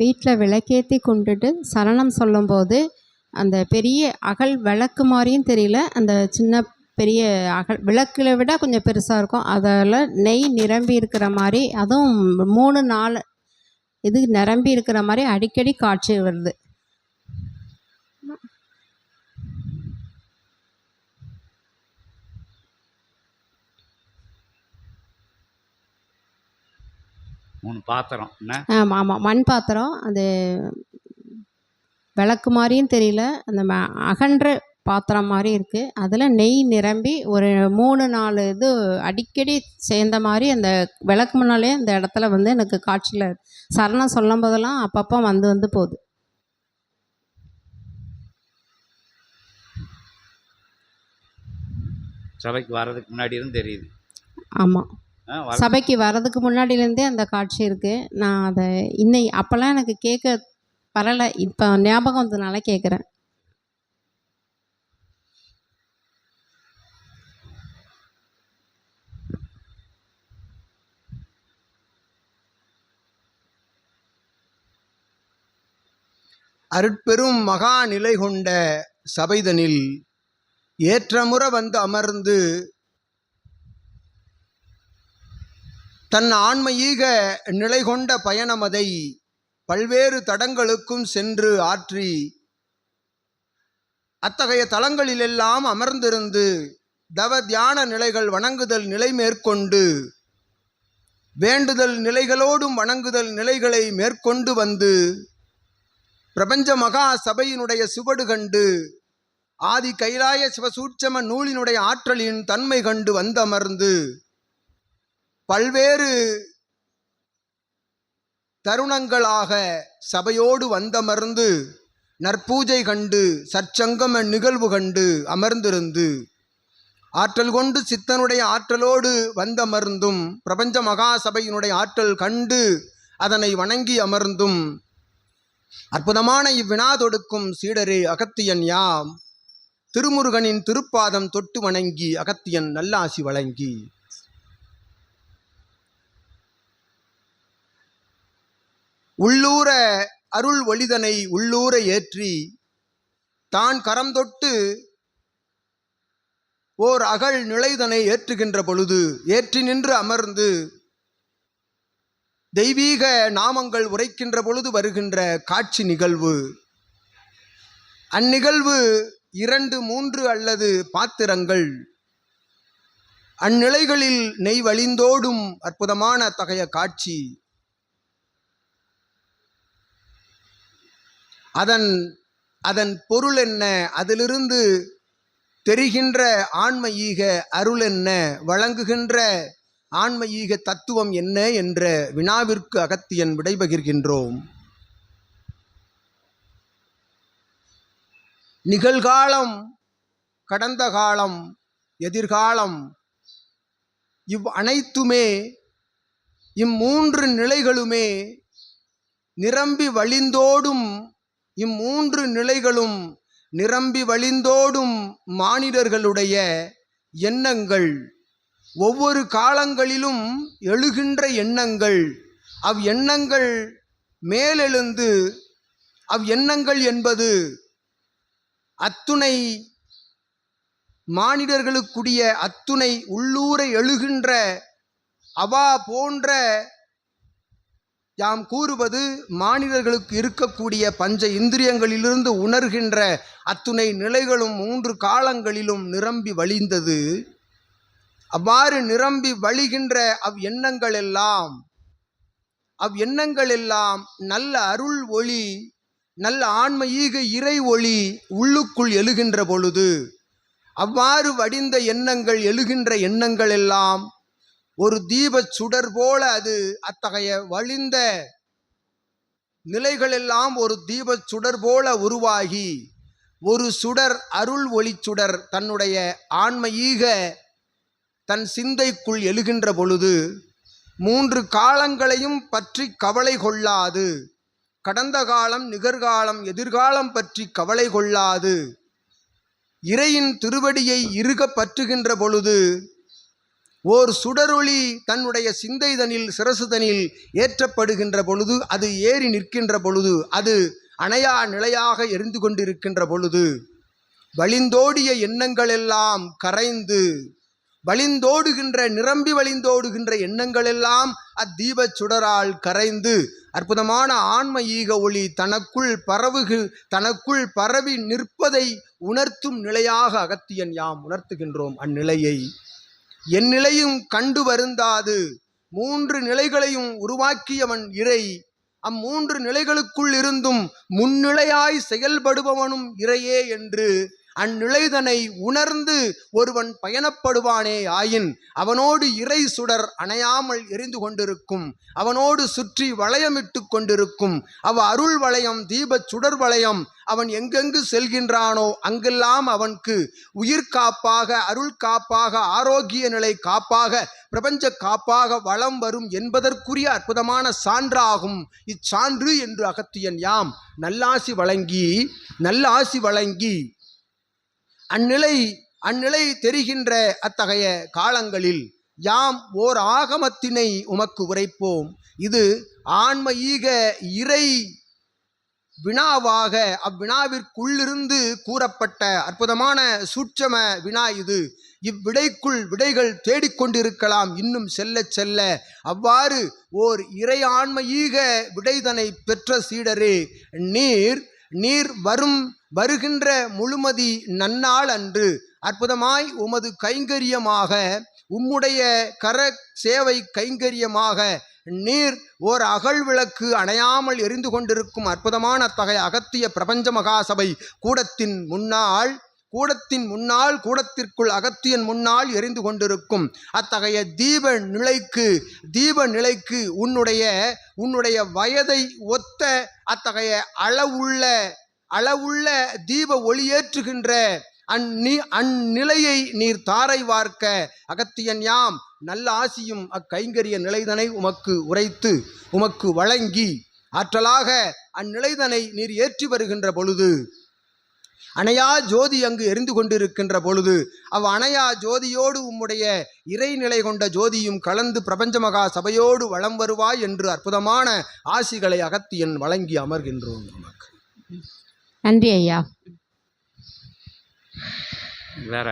வீட்டில் விளக்கேற்றி கும்பிட்டுட்டு சரணம் சொல்லும்போது அந்த பெரிய அகல் விளக்கு மாதிரியும் தெரியல. அந்த சின்ன பெரிய அகல் விளக்கில் விட கொஞ்சம் பெருசாக இருக்கும். அதில் நெய் நிரம்பி இருக்கிற மாதிரி அதுவும் மூணு நாலு இது நிரம்பி இருக்கிற மாதிரி அடிக்கடி காட்சி வருது. மூணு பாத்திரம். என்ன? ஆமாம் ஆமாம் மண் பாத்திரம் அது விளக்கு மாதிரியும் தெரியல. அந்த அகன்ற பாத்திரம் மாதிரி இருக்குது அதில் நெய் நிரம்பி ஒரு மூணு நாலு இது அடிக்கடி சேர்ந்த மாதிரி அந்த விளக்கு முன்னாலே அந்த இடத்துல வந்து எனக்கு காட்சியில் சரணம் சொல்லும் போதெல்லாம் அப்பப்போ வந்து வந்து போகுது. சபைக்கு வர்றதுக்கு முன்னாடி இருந்து தெரியுது. ஆமாம் சபைக்கு வர்றதுக்கு முன்னாடியிலேருந்தே அந்த காட்சி இருக்குது நான் அதை இன்னை அப்போல்லாம் எனக்கு கேட்க வரலை. இப்போ ஞாபகம் வந்ததுனால கேட்குறேன் அருட்பெரும் மகா நிலை கொண்ட சபைதனில் ஏற்றமுற வந்து அமர்ந்து தன் ஆன்மீக நிலை கொண்ட பயணமதை பல்வேறு தடங்களுக்கும் சென்று ஆற்றி அத்தகைய தலங்களிலெல்லாம் அமர்ந்திருந்து தவ தியான நிலைகள் வணங்குதல் நிலை மேற்கொண்டு வேண்டுதல் நிலைகளோடும் வணங்குதல் நிலைகளை மேற்கொண்டு வந்து பிரபஞ்ச மகா சபையினுடைய சுவடு கண்டு ஆதி கைலாய சிவசூட்சம நூலினுடைய ஆற்றலின் தன்மை கண்டு வந்தமர்ந்து பல்வேறு தருணங்களாக சபையோடு வந்தமர்ந்து நற்பூஜை கண்டு சற்சங்கம நிகழ்வு கண்டு அமர்ந்திருந்து ஆற்றல் கொண்டு சித்தனுடைய ஆற்றலோடு வந்தமர்ந்தும் பிரபஞ்ச மகா சபையினுடைய ஆற்றல் கண்டு அதனை வணங்கி அமர்ந்தும் அற்புதமான இவ்வினா தொடுக்கும் சீடரே அகத்தியன் யாம். திருமுருகனின் திருப்பாதம் தொட்டு வணங்கி அகத்தியன் நல்லாசி வழங்கி. உள்ளூர அருள் ஒளிதனை உள்ளூர ஏற்றி தான் கரம் தொட்டு ஓர் அகல் நிலைதனை ஏற்றுகின்ற பொழுது ஏற்றி நின்று அமர்ந்து தெய்வீக நாமங்கள் உரைக்கின்ற பொழுது வருகின்ற காட்சி நிகழ்வு. அந்நிகழ்வு இரண்டு மூன்று அல்லது பாத்திரங்கள். அந்நிலைகளில் நெய் வழிந்தோடும் அற்புதமான அத்தகைய காட்சி. அதன் அதன் பொருள் என்ன? அதிலிருந்து தெரிகின்ற ஆன்ம அருள் என்ன? வழங்குகின்ற ஆன்ம தத்துவம் என்ன? என்ற வினாவிற்கு அகத்தியன் விடைபகிர்கின்றோம் நிகழ்காலம் கடந்த காலம் எதிர்காலம் இவ் அனைத்துமே இம்மூன்று நிலைகளுமே நிரம்பி வழிந்தோடும் இம்மூன்று நிலைகளும் நிரம்பி வழிந்தோடும் மானிடர்களுடைய எண்ணங்கள். ஒவ்வொரு காலங்களிலும் எழுகின்ற எண்ணங்கள். அவ் எண்ணங்கள் மேலெழுந்து அவ் எண்ணங்கள் என்பது அத்துணை மானிடர்களுக்குரிய அத்துணை உள்ளூரை எழுகின்ற அவா போன்ற யாம் கூறுவது மாநிலர்களுக்கு இருக்கக்கூடிய பஞ்ச இந்திரியங்களிலிருந்து உணர்கின்ற அத்துணை நிலைகளும் மூன்று காலங்களிலும் நிரம்பி வழிந்தது. அவ்வாறு நிரம்பி வழிகின்ற அவ் எண்ணங்கள் எல்லாம் அவ் எண்ணங்கள் எல்லாம் நல்ல அருள் ஒளி நல்ல ஆன்மீக இறை ஒளி உள்ளுக்குள் எழுகின்ற பொழுது அவ்வாறு வடிந்த எண்ணங்கள் எழுகின்ற எண்ணங்கள் எல்லாம் ஒரு தீபச் சுடர் போல அது அத்தகைய வழிந்த நிலைகளெல்லாம் ஒரு தீபச் சுடர் போல உருவாகி ஒரு சுடர் அருள் ஒளிச் சுடர் தன்னுடைய ஆன்மீக தன் சிந்தைக்குள் எழுகின்ற பொழுது மூன்று காலங்களையும் பற்றி கவலை கொள்ளாது கடந்த காலம் நிகர்காலம் எதிர்காலம் பற்றி கவலை கொள்ளாது. இறையின் திருவடியை இருக பற்றுகின்ற பொழுது ஓர் சுடரொளி தன்னுடைய சிந்தைதனில் சிரசுதனில் ஏற்றப்படுகின்ற பொழுது அது ஏறி நிற்கின்ற பொழுது அது அணையா நிலையாக எரிந்து கொண்டிருக்கின்ற பொழுது வழிந்தோடிய எண்ணங்களெல்லாம் கரைந்து வழிந்தோடுகின்ற நிரம்பி வழிந்தோடுகின்ற எண்ணங்களெல்லாம் அத்தீபச் சுடரால் கரைந்து அற்புதமான ஆன்ம ஈக ஒளி தனக்குள் பரவுகு தனக்குள் பரவி நிற்பதை உணர்த்தும் நிலையாக அகத்தியன் யாம் உணர்த்துகின்றோம் அந்நிலையை. என் நிலையும் கண்டு வருந்தாது. மூன்று நிலைகளையும் உருவாக்கியவன் இறை. அம்மூன்று நிலைகளுக்குள் இருந்தும் முன்னிலையாய் செயல்படுபவனும் இறையே என்று அந்நிலைதனை உணர்ந்து ஒருவன் பயணப்படுவானே ஆயின் அவனோடு இறை சுடர் அணையாமல் எரிந்து கொண்டிருக்கும் அவனோடு சுற்றி வளையமிட்டு கொண்டிருக்கும் அவ அருள் வளையம் தீபச் சுடர் வளையம் அவன் எங்கெங்கு செல்கின்றானோ அங்கெல்லாம் அவனுக்கு உயிர் காப்பாக அருள் காப்பாக ஆரோக்கிய நிலை காப்பாக பிரபஞ்ச காப்பாக வளம் வரும் என்பதற்குரிய அற்புதமான சான்றாகும். இச்சான்று என்று அகத்தியன் யாம் நல்லாசி வழங்கி நல்லாசி வழங்கி அந்நிலை அந்நிலை தெரிகின்ற அத்தகைய காலங்களில் யாம் ஓர் ஆகமத்தினை உமக்கு உரைப்போம். இது ஆன்ம ஈக இறை வினாவாக அவ்வினாவிற்குள்ளிருந்து கூறப்பட்ட அற்புதமான சூட்சம வினா இது. இவ்விடைக்குள் விடைகள் தேடிக்கொண்டிருக்கலாம் இன்னும் செல்ல செல்ல. அவ்வாறு ஓர் இறை விடைதனை பெற்ற சீடரே நீர் நீர் வரும் வருகின்ற முழுமதி நன்னாள் அன்று அற்புதமாய் உமது கைங்கரியமாக உம்முடைய கர சேவை கைங்கரியமாக நீர் ஓர் அகல் விளக்கு அணையாமல் எரிந்து கொண்டிருக்கும் அற்புதமான அத்தகைய அகத்திய பிரபஞ்ச மகாசபை கூடத்தின் முன்னால் கூடத்தின் முன்னால் கூடத்திற்குள் அகத்தியன் முன்னால் எரிந்து கொண்டிருக்கும் அத்தகைய தீப நிலைக்கு தீப நிலைக்கு உன்னுடைய உன்னுடைய வயதை ஒத்த அத்தகைய அளவுள்ள அளவுள்ள தீப ஒளியேற்றுகின்ற அந்நி அந்நிலையை நீர் தாரை வார்க்க அகத்தியன் யாம் நல்ல ஆசியும் அக்கைங்கரிய நிலைதனை உமக்கு உரைத்து உமக்கு வழங்கி ஆற்றலாக அந்நிலைதனை நீர் ஏற்றி வருகின்ற பொழுது அணையா ஜோதி அங்கு எரிந்து கொண்டிருக்கின்ற பொழுது அவ் அணையா ஜோதியோடு உம்முடைய இறைநிலை கொண்ட ஜோதியும் கலந்து பிரபஞ்ச மகா சபையோடு வலம் வருவாய் என்று அற்புதமான ஆசிகளை அகத்தியன் வழங்கி அமர்கின்றோம் நமக்கு. நன்றி ஐயா. வேற?